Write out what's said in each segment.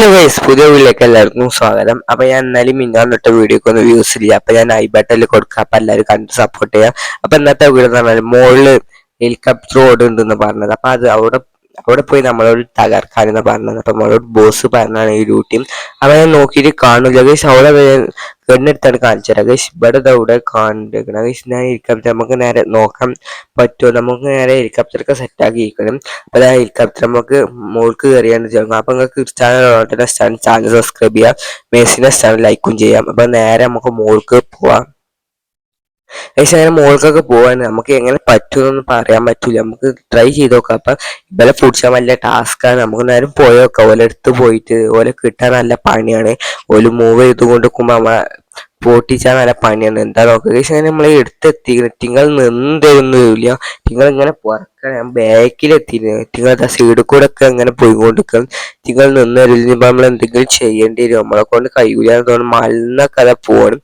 Hello guys പുതിയ വീട്ടിലേക്ക് എല്ലാവർക്കും സ്വാഗതം. അപ്പൊ ഞാൻ എന്നാലും മിന്നാന്നിട്ട വീഡിയോക്ക് ഒന്നും വ്യൂസ് ഇല്ല. അപ്പൊ ഞാൻ ഐ ബട്ടണിൽ കൊടുക്കാം. അപ്പൊ എല്ലാവരും കണ്ട് സപ്പോർട്ട് ചെയ്യാം. അപ്പൊ ഇന്നത്തെ വീഡിയോ എന്ന് പറഞ്ഞാൽ മോളിൽ ഹെലികോപ്റ്റർ ഓടുന്നുണ്ടെന്ന് പറഞ്ഞത്. അപ്പൊ അത് അവിടെ അവിടെ പോയി നമ്മളോട് തകർക്കാനെന്ന് പറഞ്ഞത് അപ്പൊ നമ്മളോട് ബോസ് പറഞ്ഞാണ് ഈ ഡ്യൂട്ടി അവനെ നോക്കിയിട്ട് കാണില്ല ഗൈസ് അവിടെ കണ്ണെടുത്താണ് കാണിച്ചത്. ഗൈസ് ഇവിടെ അവിടെ കാണിക്കണം ഗൈസ് ഞാൻ ഹെലികോപ്റ്റർ നമുക്ക് നേരെ നോക്കാൻ പറ്റുമോ? നമുക്ക് നേരെ ഹെലികോപ്റ്ററൊക്കെ സെറ്റാക്കി ഇരിക്കണം അപ്പൊ ആ ഹെലികോപ്റ്റർ നമുക്ക് മോൾക്ക് കയറിയാണ് ചെയ്യുന്നത് അപ്പൊ നിങ്ങൾക്ക് ചാനൽ ചാനൽ സബ്സ്ക്രൈബ് ചെയ്യാം. മേസിനെ ചാനൽ ലൈക്കും ചെയ്യാം. അപ്പൊ നേരെ നമുക്ക് മോൾക്ക് പോവാം. പക്ഷെ അങ്ങനെ മുകൾക്കൊക്കെ പോവാൻ നമുക്ക് എങ്ങനെ പറ്റുമെന്നൊന്നും പറയാൻ പറ്റൂല. നമുക്ക് ട്രൈ ചെയ്ത് നോക്കാം. അപ്പൊ ഇവരെ പിടിച്ചാൽ വലിയ ടാസ്ക്കാണ് നമുക്ക് നേരം പോയി നോക്കാം. ഓലെ അടുത്ത് പോയിട്ട് ഓലെ കിട്ടാൻ നല്ല പണിയാണ്. ഓൽ മൂവ് ചെയ്തുകൊണ്ട് നിൽക്കുമ്പോൾ നമ്മളെ പൊട്ടിച്ചാൽ നല്ല പണിയാണ്. എന്താ നോക്കുക? പക്ഷെ അങ്ങനെ നമ്മളെ എടുത്തെത്തി തിങ്കൾ നിന്ന് തിങ്കൾ ഇങ്ങനെ പുറക്കണം. ഞാൻ തിങ്കൾ നിങ്ങൾ സൈഡിൽ കൂടെ ഒക്കെ അങ്ങനെ പോയിക്കൊണ്ടിരിക്കും നിങ്ങൾ നിന്ന് തരില്ല നമ്മൾ എന്തെങ്കിലും ചെയ്യേണ്ടി വരും. നമ്മളെ കൊണ്ട് കഴിയൂലെന്ന് തോന്നുന്നു. മലന്നൊക്കെ അതെ പോകണം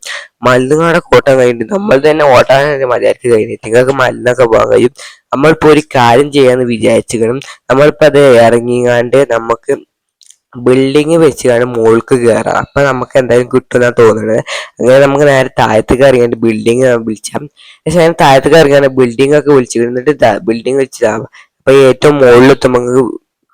മലന്നുകാടെ കോട്ടം കഴിഞ്ഞിട്ട് നമ്മൾ തന്നെ ഓട്ടാൻ മര്യാദയ്ക്ക് കഴിഞ്ഞിട്ട് നിങ്ങൾക്ക് മലിനൊക്കെ പോകാൻ കഴിയും. നമ്മളിപ്പോ ഒരു കാര്യം ചെയ്യാന്ന് വിചാരിച്ചിരിക്കണം. നമ്മളിപ്പോ അത് ഇറങ്ങിങ്ങാണ്ട് നമുക്ക് ബിൽഡിങ് വെച്ചാണ് മുകൾക്ക് കയറാം അപ്പൊ നമുക്ക് എന്തായാലും കിട്ടുമെന്നാ തോന്നുന്നത് അങ്ങനെ നമുക്ക് നേരെ താഴത്തേക്ക് ഇറങ്ങിയിട്ട് ബിൽഡിങ് വിളിച്ചാൽ പക്ഷെ ഞാൻ താഴത്തേക്ക് ഇറങ്ങിയാണ് ബിൽഡിംഗ് ഒക്കെ വിളിച്ചു എന്നിട്ട് ബിൽഡിംഗ് വെച്ചാ അപ്പൊ ഏറ്റവും മുകളിലെത്തുമ്പോൾ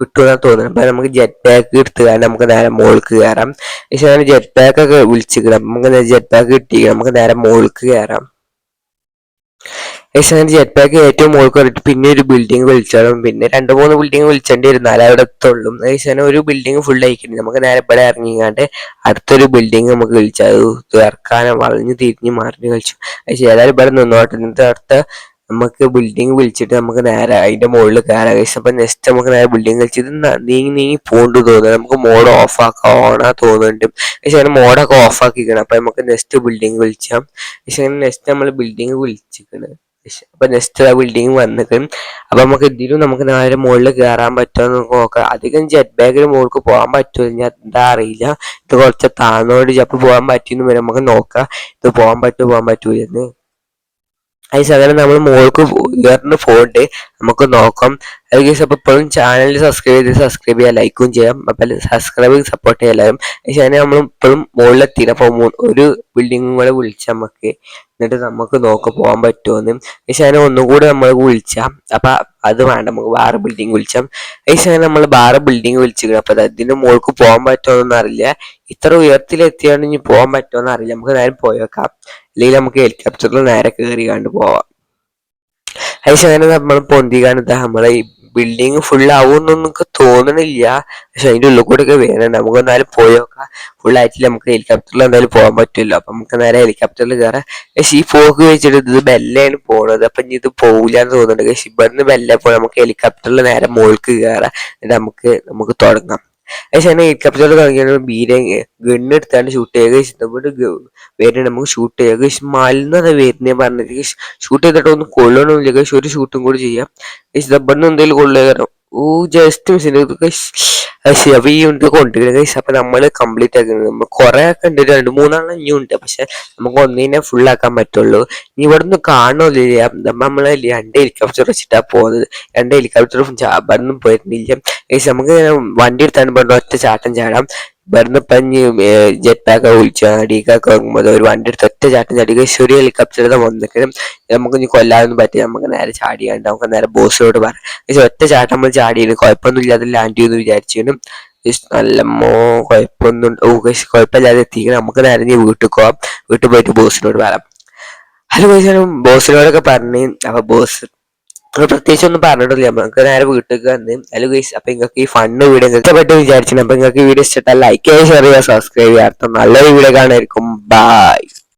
കിട്ടുമെന്നാ തോന്നുന്നത്. അപ്പൊ നമുക്ക് ജെറ്റ് പാക്ക് എടുത്ത് കാരണം നമുക്ക് നേരെ മുകൾക്ക് കയറാം. പക്ഷെ നമ്മൾ ജെറ്റ് പാക്ക് ഒക്കെ വിളിച്ചിരിക്കണം നമുക്ക് ജെറ്റ് പാക്ക് കിട്ടി നമുക്ക് നേരെ മുകൾക്ക് കയറാം. പക്ഷെ ജെറ്റ് പാക്ക് ഏറ്റവും മുകളിൽ കയറിയിട്ട് പിന്നെ ഒരു ബിൽഡിംഗ് വിളിച്ചാലും പിന്നെ രണ്ട് മൂന്ന് ബിൽഡിംഗ് വിളിച്ചേണ്ടി വരും എന്നാലേ അവിടെ എത്തുള്ളൂ. പക്ഷേ ഒരു ബിൽഡിംഗ് ഫുൾ ആയിക്കില്ല നമുക്ക് നേരെ ഇവിടെ ഇറങ്ങിക്കാണ്ട് അടുത്തൊരു ബിൽഡിംഗ് നമുക്ക് വിളിച്ചു. അത് ഇറക്കാനും വളഞ്ഞു തിരിഞ്ഞ് മാറിഞ്ഞ് കളിച്ചു. ഏതായാലും ഇവിടെ നിന്നോട്ടെ. അടുത്ത നമുക്ക് ബിൽഡിംഗ് വിളിച്ചിട്ട് നമുക്ക് നേരെ അതിന്റെ മുകളിൽ കയറാം. കഴിച്ചു അപ്പൊ നെക്സ്റ്റ് നമുക്ക് നേരെ ബിൽഡിംഗ് വിളിച്ചിട്ട് നീങ്ങി നീങ്ങി പോണ്ട് തോന്നുന്നു. നമുക്ക് മോഡ് ഓഫ് ആക്കാം ഓണാ തോന്നുന്നുണ്ട്. പക്ഷെ അങ്ങനെ മോഡൊക്കെ ഓഫ് ആക്കിക്കണം അപ്പൊ നമുക്ക് നെക്സ്റ്റ് ബിൽഡിംഗ് വിളിച്ചാം. പക്ഷെ അങ്ങനെ നെക്സ്റ്റ് നമ്മൾ ബിൽഡിംഗ് വിളിച്ചിരിക്കണം അപ്പൊ നെക്സ്റ്റ് ആ ബിൽഡിംഗ് വന്നിട്ട് അപ്പൊ നമുക്ക് ഇതിലും നമുക്ക് നേരെ മുകളിൽ കയറാൻ പറ്റുമോ നോക്കാം. അധികം ജെറ്റ് ബാഗിന് മുകളിൽ പോകാൻ പറ്റുമോ ഞാൻ എന്താ അറിയില്ല. ഇത് കുറച്ച് താന്നോട് ചിലപ്പോൾ പോകാൻ പറ്റുമെന്ന് വരെ നമുക്ക് നോക്കാം. ഇത് പോകാൻ പറ്റുമോ പോകാൻ പറ്റൂലെന്ന്. അത് സാധാരണ നമ്മൾ മോൾക്ക് ഉയർന്ന് പോയിട്ട് നമുക്ക് നോക്കാം. അത് അപ്പോൾ ഇപ്പോഴും ചാനൽ സബ്സ്ക്രൈബ് ചെയ്ത് സബ്സ്ക്രൈബ് ചെയ്യാം ലൈക്കും ചെയ്യാം. അപ്പം സബ്സ്ക്രൈബ് സപ്പോർട്ട് ചെയ്യാം എല്ലാവരും. പക്ഷേ നമ്മൾ ഇപ്പോഴും മുകളിലെത്തി അപ്പോൾ ഒരു ബിൽഡിങ്ങും കൂടെ വിളിച്ച് നമുക്ക് എന്നിട്ട് നമുക്ക് നോക്കി പോകാൻ പറ്റുമെന്ന് പക്ഷേ അതിനെ ഒന്നും കൂടെ നമ്മൾ വിളിച്ചാം അപ്പം അത് വേണ്ട നമുക്ക് വേറെ ബിൽഡിംഗ് വിളിച്ചാം. പക്ഷേ അങ്ങനെ നമ്മൾ വേറെ ബിൽഡിംഗ് വിളിച്ചിരിക്കണം അപ്പം അതിന് മുകൾക്ക് പോകാൻ പറ്റുമോന്നൊന്നും അറിയില്ല. ഇത്ര ഉയരത്തിലെത്തിയാണ് ഇനി പോകാൻ പറ്റുമെന്ന് അറിയില്ല. നമുക്ക് നേരെ പോയേക്കാം അല്ലെങ്കിൽ നമുക്ക് ഹെലികോപ്റ്ററിൽ നേരെ കയറി കണ്ട് പോവാം ശേഷം നമ്മൾ പൊന്തിക്കാണ്ട് നമ്മളെ ബിൽഡിങ് ഫുൾ ആവുമെന്നൊന്നും തോന്നണില്ല. പക്ഷെ അതിന്റെ ഉള്ളിൽ കൂടെ ഒക്കെ വേണം. നമുക്ക് എന്നാലും പോയോക്കാം ഫുൾ ആയിട്ട് നമുക്ക് ഹെലികോപ്റ്ററിൽ എന്തായാലും പോകാൻ പറ്റുമല്ലോ അപ്പൊ നമുക്ക് നേരെ ഹെലികോപ്റ്ററിൽ കയറാം പക്ഷെ ഈ പോക്ക് വെച്ചിട്ട് ഇത് ബെല്ലയാണ് പോണത്. അപ്പൊ ഇനി ഇത് പോകില്ല എന്ന് തോന്നുന്നുണ്ട്. പക്ഷെ ഇവിടുന്ന് ബെല്ല പോയി നമുക്ക് ഹെലികോപ്റ്ററിൽ നേരെ മുകൾക്ക് കയറാം എന്നിട്ട് നമുക്ക് നമുക്ക് തുടങ്ങാം. പക്ഷെ എന്നെ കപ്പിച്ചോട് തുടങ്ങിയ ബീരെ ഗണ്ണെടുത്താണ് ഷൂട്ട് ചെയ്യുക ഇഷ്ടപ്പെട്ട് വരുന്നുണ്ട്. നമുക്ക് ഷൂട്ട് ചെയ്യുക മലിനത വരുന്നേ പറഞ്ഞിട്ട് ഷൂട്ട് ചെയ്തിട്ട് ഒന്നും കൊള്ളണമെന്നില്ല കഴിച്ച് ഒരു ഷൂട്ടും കൂടി ചെയ്യാം. ഇഷ്ടപ്പെടുന്ന എന്തെങ്കിലും കൊള്ളുക ഓ ജസ്റ്റ് ഈ ഉണ്ട് കൊണ്ടുവരുന്നത് കഴിച്ച അപ്പൊ നമ്മൾ കംപ്ലീറ്റ് ആക്കുന്നത് നമ്മൾ കുറെ ഒക്കെ ഉണ്ട്. രണ്ട് മൂന്നെണ്ണം ഇനിയും ഉണ്ട്. പക്ഷെ നമുക്ക് ഒന്നിനെ ഫുൾ ആക്കാൻ പറ്റുള്ളൂ. ഇനി ഇവിടെ നിന്ന് കാണുന്നില്ല നമ്മൾ രണ്ട് ഹെലികോപ്റ്റർ വെച്ചിട്ടാണ് പോകുന്നത് രണ്ട് ഹെലികോപ്റ്ററും ഇവിടെ നിന്നും പോയിരുന്നില്ല. കഴിച്ച് നമുക്ക് വണ്ടി എടുത്താണ് പറഞ്ഞ ഒറ്റ ചാട്ടം ചാടാം. ഇവിടുന്ന് പഞ്ഞ് ജെറ്റ് പാക്ക് വിളിച്ചാടിക്കൊക്കെ ഇറങ്ങുമ്പോൾ ഒരു വണ്ടി എടുത്ത് ഒറ്റ ചാട്ടം ചാടി. ശരി ഹെലികോപ്റ്റർ വന്നിട്ട് നമുക്ക് ഇനി കൊല്ലാനൊന്നും പറ്റില്ല. നമുക്ക് നേരെ ചാടിയാണ്ട് നമുക്ക് നേരെ ബോസിനോട് പറയാം ഒറ്റ ചാട്ടം നമ്മൾ ചാടിയിരുന്നു കുഴപ്പമൊന്നും ഇല്ലാതെ ലാൻഡ് ചെയ്യുമെന്ന് വിചാരിച്ചു നല്ല മോ കുഴപ്പമൊന്നും ഓ കുഴപ്പമില്ലാതെ എത്തിക്കണം നമുക്ക് നേരെ നീ വീട്ടിൽ പോവാം. വീട്ടിൽ പോയിട്ട് ബോസിനോട് പറയാം. ഹലോ ബോസിനും ബോസിനോടൊക്കെ പറഞ്ഞു. അപ്പൊ ബോസ് പ്രത്യേകിച്ച് ഒന്നും പറഞ്ഞിട്ടില്ല. നമുക്ക് നേരെ വീട്ടിലേക്ക് വന്ന്. ഹലോ ഗൈസ് അപ്പൊ നിങ്ങൾക്ക് ഈ ഫണ്ട് വീഡിയോ ഇഷ്ടപ്പെട്ട് വിചാരിച്ചിട്ടുണ്ട്. അപ്പൊ നിങ്ങൾക്ക് വീഡിയോ ഇഷ്ടപ്പെട്ടാൽ ലൈക്ക് ചെയ്യുക ഷെയർ ചെയ്യുക സബ്സ്ക്രൈബ് ചെയ്യുക. അടുത്ത നല്ലൊരു വീഡിയോ കാണായിരിക്കും ബൈ